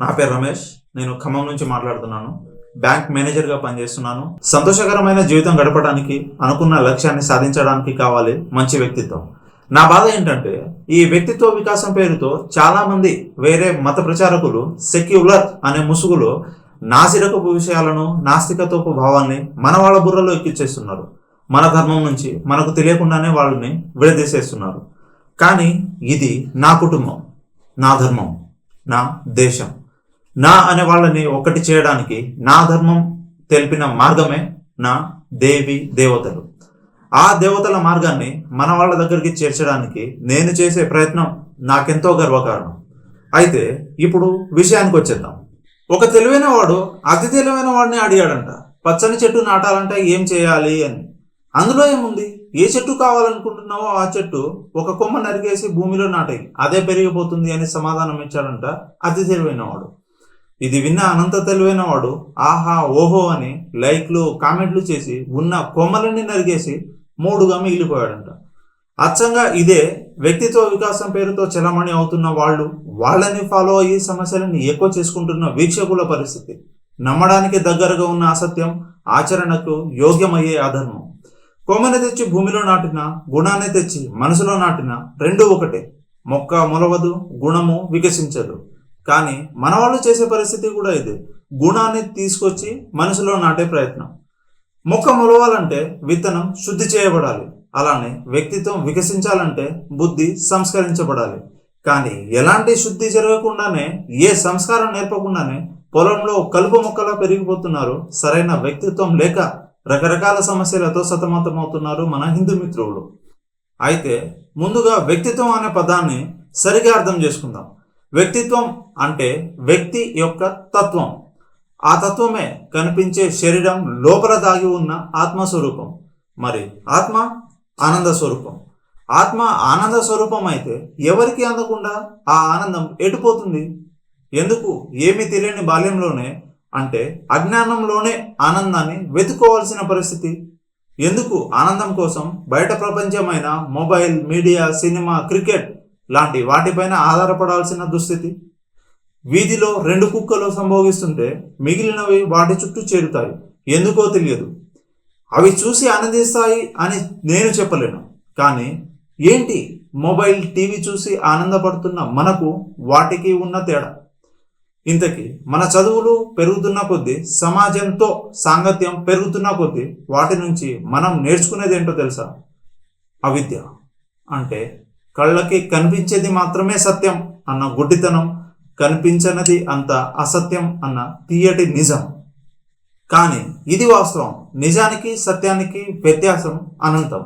నా పేరు రమేష్. నేను ఖమ్మం నుంచి మాట్లాడుతున్నాను. బ్యాంక్ మేనేజర్గా పనిచేస్తున్నాను. సంతోషకరమైన జీవితం గడపడానికి అనుకున్న లక్ష్యాన్ని సాధించడానికి కావాలి మంచి వ్యక్తిత్వం. నా బాధ ఏంటంటే ఈ వ్యక్తిత్వ వికాసం పేరుతో చాలామంది వేరే మత ప్రచారకులు సెక్యులర్ అనే ముసుగులో నాసిరకపు విషయాలను నాస్తికతోపు భావాన్ని మన వాళ్ళ బుర్రలో ఎక్కిచ్చేస్తున్నారు. మన ధర్మం నుంచి మనకు తెలియకుండానే వాళ్ళని విడదీసేస్తున్నారు. కానీ ఇది నా కుటుంబం నా ధర్మం నా దేశం. నా అనే వాళ్ళని ఒకటి చేయడానికి నా ధర్మం తెలిపిన మార్గమే నా దేవి దేవతలు. ఆ దేవతల మార్గాన్ని మన వాళ్ళ దగ్గరికి చేర్చడానికి నేను చేసే ప్రయత్నం నాకెంతో గర్వకారణం. అయితే ఇప్పుడు విషయానికి వచ్చేద్దాం. ఒక తెలివైన వాడు అతి తెలివైన వాడిని అడిగాడంట. పచ్చని చెట్టు నాటాలంటే ఏం చేయాలి అని. అందులో ఏముంది? ఏ చెట్టు కావాలనుకుంటున్నావో ఆ చెట్టు ఒక కొమ్మ నరిగేసి భూమిలో నాటాయి. అదే పెరిగిపోతుంది అని సమాధానం ఇచ్చాడంట అతి తెలివైన వాడు. ఇది విన్న అనంత తెలివైన వాడు ఆహా ఓహో అని లైక్లు కామెంట్లు చేసి ఉన్న కొమ్మలన్నీ నరిగేసి మూడుగా మిగిలిపోయాడంట. అచ్చంగా ఇదే వ్యక్తిత్వ వికాసం పేరుతో చలమణి అవుతున్న వాళ్ళు వాళ్ళని ఫాలో అయ్యి సమస్యలని ఎక్కువ చేసుకుంటున్న వీక్షకుల పరిస్థితి. నమ్మడానికి దగ్గరగా ఉన్న అసత్యం ఆచరణకు యోగ్యమయ్యే అధర్మం. కొమ్మని తెచ్చి భూమిలో నాటిన గుణాన్ని తెచ్చి మనసులో నాటిన రెండు ఒకటే. మొక్క మొలవదు గుణము వికసించదు. కానీ మన వాళ్ళు చేసే పరిస్థితి కూడా ఇది. గుణాన్ని తీసుకొచ్చి మనసులో నాటే ప్రయత్నం. మొక్క మొలవాలంటే విత్తనం శుద్ధి చేయబడాలి. అలానే వ్యక్తిత్వం వికసించాలంటే బుద్ధి సంస్కరించబడాలి. కానీ ఎలాంటి శుద్ధి జరగకుండానే ఏ సంస్కారం నేర్పకుండానే పొలంలో కలుపు మొక్కలా పెరిగిపోతున్నారు సరైన వ్యక్తిత్వం లేక రకరకాల సమస్యలతో సతమతమవుతున్నారు మన హిందూ మిత్రులు. అయితే ముందుగా వ్యక్తిత్వం అనే పదాన్ని సరిగా అర్థం చేసుకుందాం. వ్యక్తిత్వం అంటే వ్యక్తి యొక్క తత్వం. ఆ తత్వమే కనిపించే శరీరం లోపల దాగి ఉన్న ఆత్మస్వరూపం. మరి ఆత్మ ఆనంద స్వరూపం. ఆత్మ ఆనంద స్వరూపం అయితే ఎవరికి అందకుండా ఆ ఆనందం ఎటుపోతుంది? ఎందుకు? ఏమీ తెలియని బాల్యంలోనే అంటే అజ్ఞానంలోనే ఆనందాన్ని వెతుకోవాల్సిన పరిస్థితి. ఎందుకు? ఆనందం కోసం బయట ప్రపంచమైన మొబైల్ మీడియా సినిమా క్రికెట్ లాంటి వాటిపైన ఆధారపడాల్సిన దుస్థితి. వీధిలో రెండు కుక్కలు సంభవిస్తుంటే మిగిలినవి వాటి చుట్టూ చేరుతాయి. ఎందుకో తెలియదు. అవి చూసి ఆనందిస్తాయి అని నేను చెప్పలేను. కానీ ఏంటి మొబైల్ టీవీ చూసి ఆనందపడుతున్న మనకు వాటికి ఉన్న తేడా? ఇంతకీ మన చదువులు పెరుగుతున్న కొద్దీ సమాజంతో సాంగత్యం పెరుగుతున్న కొద్దీ వాటి నుంచి మనం నేర్చుకునేది ఏంటో తెలుసా? అవిద్య. అంటే కళ్ళకి కనిపించేది మాత్రమే సత్యం అన్న గుడ్డితనం కనిపించనిది అంత అసత్యం అన్న తీయటి నిజం. కానీ ఇది వాస్తవం. నిజానికి సత్యానికి వ్యత్యాసం అనంతం.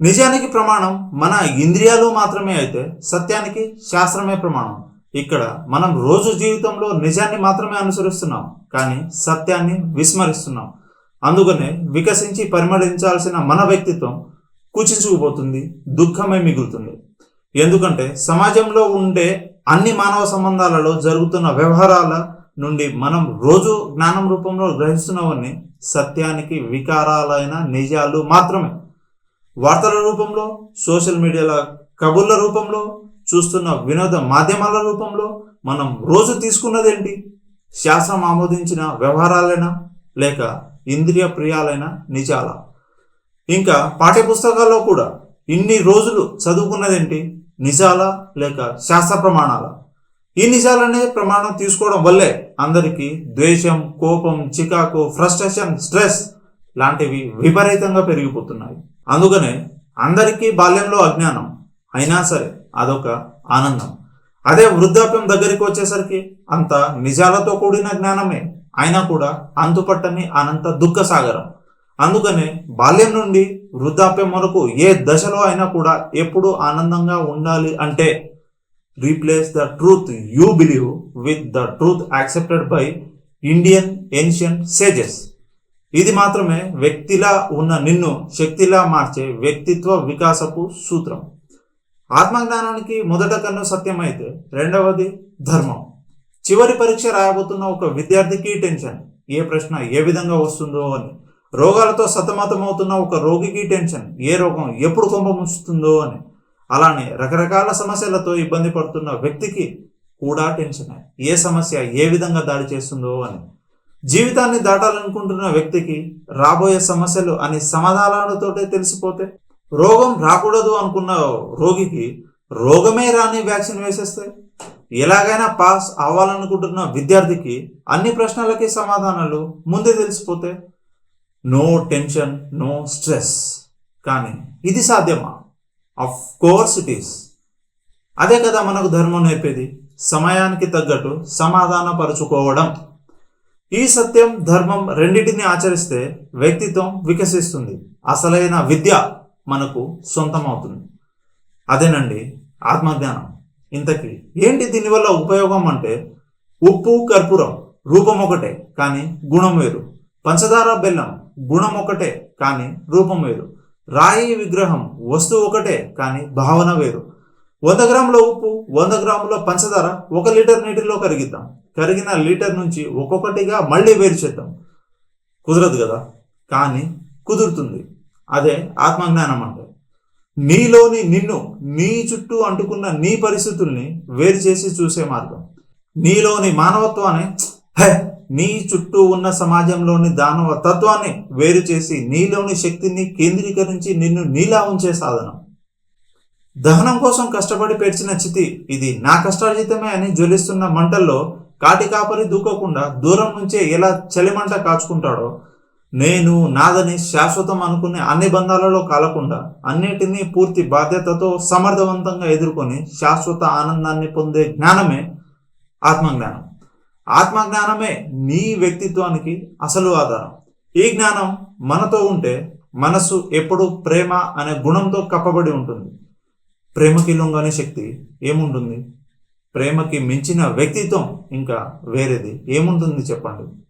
నిజానికి ప్రమాణం మన ఇంద్రియాలు మాత్రమే అయితే సత్యానికి శాస్త్రమే ప్రమాణం. ఇక్కడ మనం రోజు జీవితంలో నిజాన్ని మాత్రమే అనుసరిస్తున్నాం కానీ సత్యాన్ని విస్మరిస్తున్నాం. అందుకనే వికసించి పరిమళించాల్సిన మన వ్యక్తిత్వం కుచించుకుపోతుంది దుఃఖమే మిగులుతుంది. ఎందుకంటే సమాజంలో ఉండే అన్ని మానవ సంబంధాలలో జరుగుతున్న వ్యవహారాల నుండి మనం రోజు జ్ఞానం రూపంలో గ్రహిస్తున్నవన్నీ సత్యానికి వికారాలైన నిజాలు మాత్రమే. వార్తల రూపంలో సోషల్ మీడియాల కబుర్ల రూపంలో చూస్తున్న వినోద మాధ్యమాల రూపంలో మనం రోజు తీసుకున్నదేంటి? శాస్త్రం ఆమోదించిన వ్యవహారాలైనా లేక ఇంద్రియ ప్రియాలైన నిజాల. ఇంకా పాఠ్యపుస్తకాల్లో కూడా ఇన్ని రోజులు చదువుకున్నదేంటి? నిజాలా లేక శాస్త్ర ప్రమాణాల. ఈ నిజాలనే ప్రమాణం తీసుకోవడం వల్లే అందరికీ ద్వేషం కోపం చికాకు ఫ్రస్ట్రేషన్ స్ట్రెస్ లాంటివి విపరీతంగా పెరిగిపోతున్నాయి. అందుకనే అందరికీ బాల్యంలో అజ్ఞానం అయినా సరే అదొక ఆనందం. అదే వృద్ధాప్యం దగ్గరికి వచ్చేసరికి అంత నిజాలతో కూడిన జ్ఞానమే. అయినా కూడా అంతుపట్టని అనంత దుఃఖ సాగరం. అందుకనే బాల్యం నుండి వృద్ధాప్యం వరకు ఏ దశలో అయినా కూడా ఎప్పుడు ఆనందంగా ఉండాలి అంటే replace the truth you believe with the truth accepted by Indian ancient sages ఇది మాత్రమే వ్యక్తిలా ఉన్న నిన్ను శక్తిలా మార్చే వ్యక్తిత్వ వికాసపు సూత్రం. ఆత్మజ్ఞానానికి మొదట కన్ను సత్యం అయితే రెండవది ధర్మం. చివరి పరీక్ష రాయబోతున్న ఒక విద్యార్థికి టెన్షన్ ఏ ప్రశ్న ఏ విధంగా వస్తుందో అని. రోగాలతో సతమతమవుతున్న ఒక రోగికి టెన్షన్. ఏ రోగం ఎప్పుడు కొంప ముంచుతుందో అని. అలానే రకరకాల సమస్యలతో ఇబ్బంది పడుతున్న వ్యక్తికి కూడా టెన్షన్. ఏ సమస్య ఏ విధంగా దాడి చేస్తుందో అని. జీవితాన్ని దాటాలనుకుంటున్న వ్యక్తికి రాబోయే సమస్యలు అని సమాధానాలతోటే తెలిసిపోతే రోగం రాకూడదు అనుకున్న రోగికి రోగమే రాని వ్యాక్సిన్ వేసేస్తే ఎలాగైనా పాస్ అవ్వాలనుకుంటున్న విద్యార్థికి అన్ని ప్రశ్నలకి సమాధానాలు ముందే తెలిసిపోతే నో టెన్షన్ నో స్ట్రెస్ కానీ ఇది సాధ్యమా? అఫ్ కోర్స్ ఇట్ ఈస్ అదే కదా మనకు ధర్మం నేర్పేది? సమయానికి తగ్గట్టు సమాధానపరుచుకోవడం. ఈ సత్యం ధర్మం రెండింటిని ఆచరిస్తే వ్యక్తిత్వం వికసిస్తుంది. అసలైన విద్య మనకు సొంతమవుతుంది. అదేనండి ఆత్మజ్ఞానం. ఇంతకీ ఏంటి దీనివల్ల ఉపయోగం అంటే? ఉప్పు కర్పూరం రూపం ఒకటే కానీ గుణం వేరు. పంచదార బెల్లం గుణం ఒకటే కానీ రూపం వేరు. రాయి విగ్రహం వస్తువు ఒకటే కానీ భావన వేరు. వంద గ్రాముల ఉప్పు వంద గ్రాముల పంచదార ఒక లీటర్ నీటిలో కరిగిద్దాం. కరిగిన లీటర్ నుంచి ఒక్కొక్కటిగా మళ్ళీ వేరు చేద్దాం. కుదరదు కదా? కానీ కుదురుతుంది. అదే ఆత్మజ్ఞానం అంటే. నీలోని నిన్ను నీ చుట్టూ అంటుకున్న నీ పరిస్థితుల్ని వేరు చేసి చూసే మార్గం. నీలోని మానవత్వాన్ని హే నీ చుట్టూ ఉన్న సమాజంలోని దానవ తత్వాన్ని వేరు చేసి నీలోని శక్తిని కేంద్రీకరించి నిన్ను నీలా ఉంచే సాధనం. దహనం కోసం కష్టపడి పేర్చిన చితి ఇది నా కష్టార్జితమే అని జ్వలిస్తున్న మంటల్లో కాటి కాపరి దూకకుండా దూరం నుంచే ఎలా చలిమంట కాచుకుంటాడో నేను నాదని శాశ్వతం అనుకునే అన్ని బంధాలలో కాలకుండా అన్నిటినీ పూర్తి బాధ్యతతో సమర్థవంతంగా ఎదుర్కొని శాశ్వత ఆనందాన్ని పొందే జ్ఞానమే ఆత్మజ్ఞానం. ఆత్మజ్ఞానమే నీ వ్యక్తిత్వానికి అసలు ఆధారం. ఈ జ్ఞానం మనతో ఉంటే మనసు ఎప్పుడు ప్రేమ అనే గుణంతో కప్పబడి ఉంటుంది. ప్రేమకి లొంగని శక్తి ఏముంటుంది? ప్రేమకి మించిన వ్యక్తిత్వం ఇంకా వేరేది ఏముంటుంది చెప్పండి?